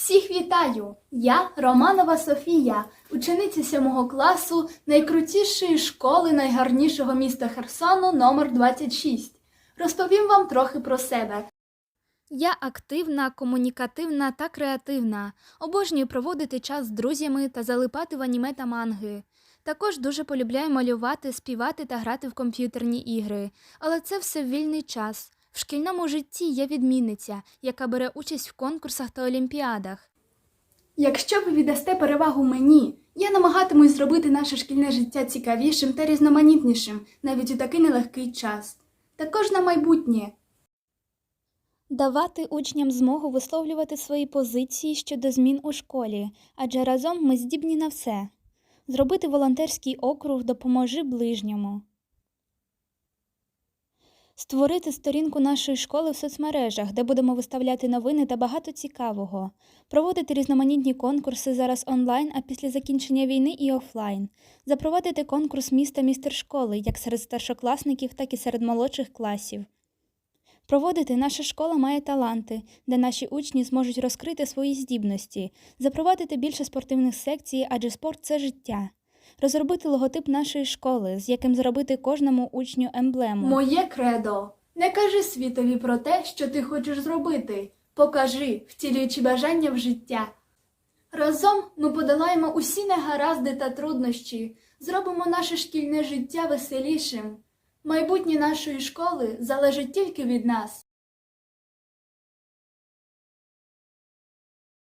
Всіх вітаю! Я Романова Софія, учениця 7 класу найкрутішої школи найгарнішого міста Херсону номер 26. Розповім вам трохи про себе. Я активна, комунікативна та креативна. Обожнюю проводити час з друзями та залипати в аніме та манги. Також дуже полюбляю малювати, співати та грати в комп'ютерні ігри. Але це все в вільний час. В шкільному житті я відмінниця, яка бере участь в конкурсах та олімпіадах. Якщо ви віддасте перевагу мені, я намагатимусь зробити наше шкільне життя цікавішим та різноманітнішим навіть у такий нелегкий час. Також на майбутнє. Давати учням змогу висловлювати свої позиції щодо змін у школі, адже разом ми здібні на все. Зробити волонтерський округ допоможи ближньому. Створити сторінку нашої школи в соцмережах, де будемо виставляти новини та багато цікавого, проводити різноманітні конкурси зараз онлайн, а після закінчення війни і офлайн, запровадити конкурс міста містер школи як серед старшокласників, так і серед молодших класів. Проводити наша школа має таланти, де наші учні зможуть розкрити свої здібності, запровадити більше спортивних секцій, адже спорт це життя. Розробити логотип нашої школи, з яким зробити кожному учню емблему. Моє кредо. Не кажи світові про те, що ти хочеш зробити. Покажи, втілюючи бажання в життя. Разом ми подолаємо усі негаразди та труднощі, зробимо наше шкільне життя веселішим. Майбутнє нашої школи залежить тільки від нас.